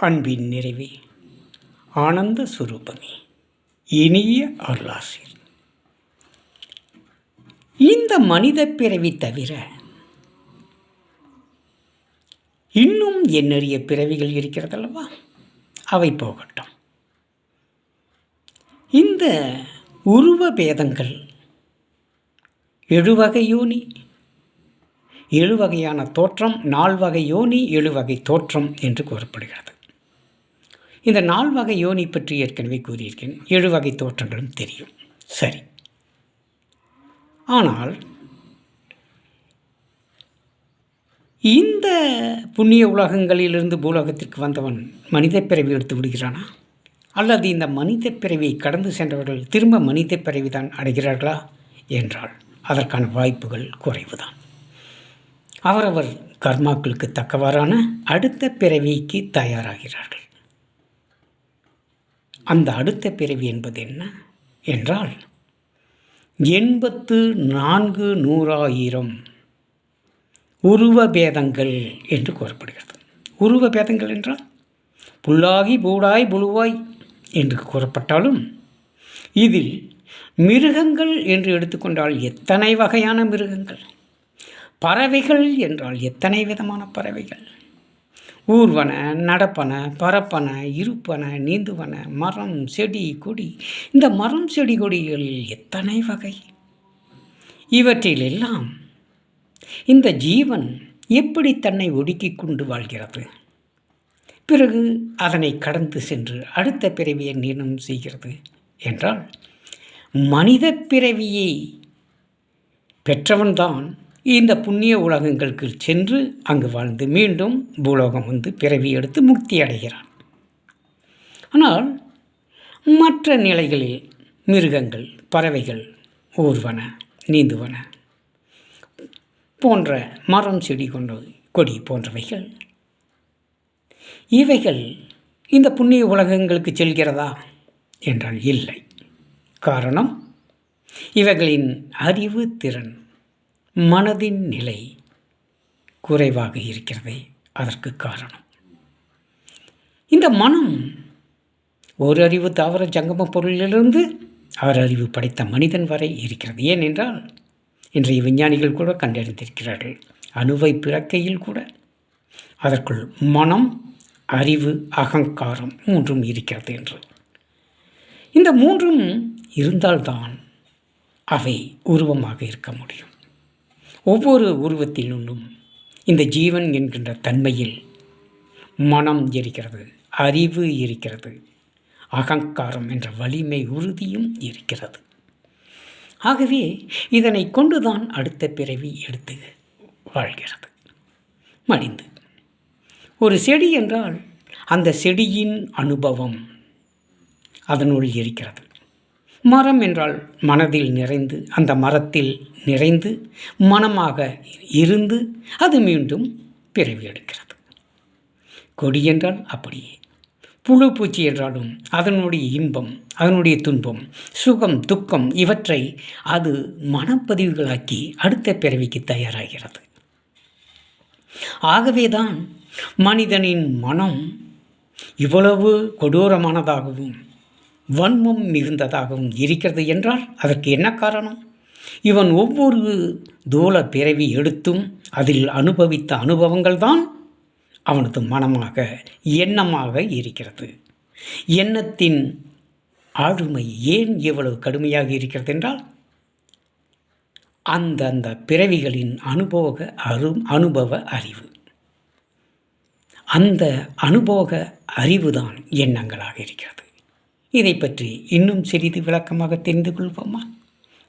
அன்பின் நிறைவே ஆனந்த சுரூபமே இனிய அருளாசிர். இந்த மனித பிறவி தவிர இன்னும் எண்ணறிய பிறவிகள் இருக்கிறதல்லவா? அவை போகட்டும். இந்த உருவ பேதங்கள் எழுவகை யோனி எழுவகையான தோற்றம் நால்வகை யோனி எழுவகை தோற்றம் என்று கூறப்படுகிறது. இந்த நால்வகை யோனி பற்றி ஏற்கனவே கூறியிருக்கேன். எழுவகை தோற்றங்களும் தெரியும். சரி. ஆனால் இந்த புண்ணிய உலகங்களிலிருந்து பூலோகத்திற்கு வந்தவன் மனித பிறவி எடுத்து விடுகிறானா? அல்லது இந்த மனித பிறவியை கடந்து சென்றவர்கள் திரும்ப மனித பிறவிதான் அடைகிறார்களா? என்றால் அதற்கான வாய்ப்புகள் குறைவுதான். அவரவர் கர்மாக்களுக்கு தக்கவாறான அடுத்த பிறவிக்கு தயாராகிறார்கள். அந்த அடுத்த பிறவி என்பது என்ன? என்றால் எண்பத்து நான்கு நூறாயிரம் உருவ பேதங்கள் என்று கூறப்படுகிறது. உருவ பேதங்கள் என்றால் புல்லாகி பூடாய் புழுவாய் என்று கூறப்பட்டாலும் இதில் மிருகங்கள் என்று எடுத்துக்கொண்டால் எத்தனை வகையான மிருகங்கள்? பறவைகள் என்றால் எத்தனை விதமான பறவைகள்? ஊர்வன நடப்பன பரப்பன இருப்பன நீந்துவன மரம் செடி கொடி. இந்த மரம் செடி கொடிகளில் எத்தனை வகை? இவற்றிலெல்லாம் இந்த ஜீவன் எப்படி தன்னை ஒடுக்கி கொண்டு வாழ்கிறது? பிறகு அதனை கடந்து சென்று அடுத்த பிறவியை நீனம் செய்கிறது என்றால் மனித பிறவியை பெற்றவன்தான் இந்த புண்ணிய உலகங்களுக்கு சென்று அங்கு வாழ்ந்து மீண்டும் பூலோகம் வந்து பிறவி எடுத்து முக்தி அடைகிறான். ஆனால் மற்ற நிலைகளில் மிருகங்கள் பறவைகள் ஊர்வன நீந்துவன போன்ற மரம் செடி கொண்ட கொடி போன்றவைகள் இவைகள் இந்த புண்ணிய உலகங்களுக்கு செல்கிறதா என்றால் இல்லை. காரணம் இவைகளின் அறிவு திறன். மனதின் நிலை குறைவாக இருக்கிறதே அதற்கு காரணம். இந்த மனம் ஒரு அறிவு தாவர ஜங்கம பொருளிலிருந்து அவர் அறிவு படைத்த மனிதன் வரை இருக்கிறது. ஏனென்றால் இன்றைய விஞ்ஞானிகள் கூட கண்டறிந்திருக்கிறார்கள். அணுவை பிறக்கையில் கூட. அதற்குள் மனம் அறிவு அகங்காரம் மூன்றும் இருக்கிறது என்று. இந்த மூன்றும் இருந்தால்தான் அவை உருவமாக இருக்க முடியும். ஒவ்வொரு உருவத்திலும் இந்த ஜீவன் என்கின்ற தன்மையில் மனம் இருக்கிறது அறிவு இருக்கிறது அகங்காரம் என்ற வலிமை உறுதியும் இருக்கிறது. ஆகவே இதனை கொண்டுதான் அடுத்த பிறவி எடுத்து வாழ்கிறது. மடிந்து. ஒரு செடி என்றால் அந்த செடியின் அனுபவம் அதனுள் இருக்கிறது. மரம் என்றால் மனதில் நிறைந்து அந்த மரத்தில் நிறைந்து மனமாக இருந்து அது மீண்டும் பிறவி எடுக்கிறது. கொடி என்றால் அப்படியே. புழு பூச்சி என்றாலும் அதனுடைய இன்பம் அதனுடைய துன்பம் சுகம் துக்கம் இவற்றை அது மனப்பதிவுகளாக்கி அடுத்த பிறவிக்கு தயாராகிறது. ஆகவேதான் மனிதனின் மனம் இவ்வளவு கொடூரமானதாகவும் வன்மம் மிகுந்ததாகவும் இருக்கிறது என்றால் அதற்கு என்ன காரணம்? இவன் ஒவ்வொரு தூள பிறவி எடுத்தும் அதில் அனுபவித்த அனுபவங்கள் தான் அவனது மனமாக எண்ணமாக இருக்கிறது. எண்ணத்தின் ஆளுமை ஏன் இவ்வளவு கடுமையாக இருக்கிறது என்றால் அந்தந்த பிறவிகளின் அனுபவ அரு அனுபவ அறிவு. அந்த அனுபவ அறிவுதான் எண்ணங்களாக இருக்கிறது. இதை பற்றி இன்னும் சிறிது விளக்கமாக தெரிந்து கொள்வோமா?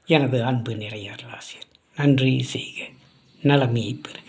எனது அன்பு நிறைய நன்றி செய்க. நலமையை பெறுக.